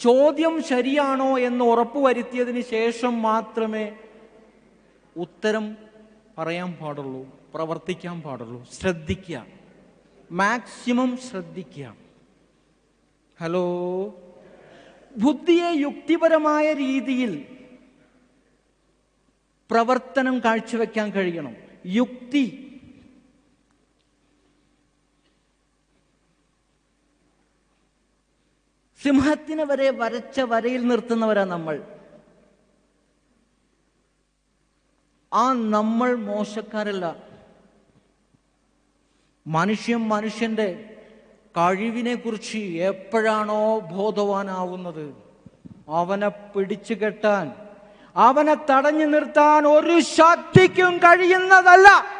ചോദ്യം ശരിയാണോ എന്ന് ഉറപ്പുവരുത്തിയതിന് ശേഷം മാത്രമേ ഉത്തരം പറയാൻ പാടുള്ളൂ പ്രവർത്തിക്കാൻ പാടുള്ളൂ. ശ്രദ്ധിക്കുക. മാക്സിമം ശ്രദ്ധിക്കുക. ഹലോ? ബുദ്ധിയെ യുക്തിപരമായ രീതിയിൽ പ്രവർത്തനം കാഴ്ചവെക്കാൻ കഴിയണം. യുക്തി സിംഹത്തിനെ വരെ വരച്ച വരയിൽ നിർത്തുന്നവരാ നമ്മൾ. ആ നമ്മൾ മോശക്കാരല്ല. മനുഷ്യൻ മനുഷ്യന്റെ കഴിവിനെ കുറിച്ച് എപ്പോഴാണോ ബോധവാനാവുന്നത്? അവനെ പിടിച്ചു കെട്ടാൻ അവനെ തടഞ്ഞു നിർത്താൻ ഒരു ശക്തിക്കും കഴിയുന്നതല്ല.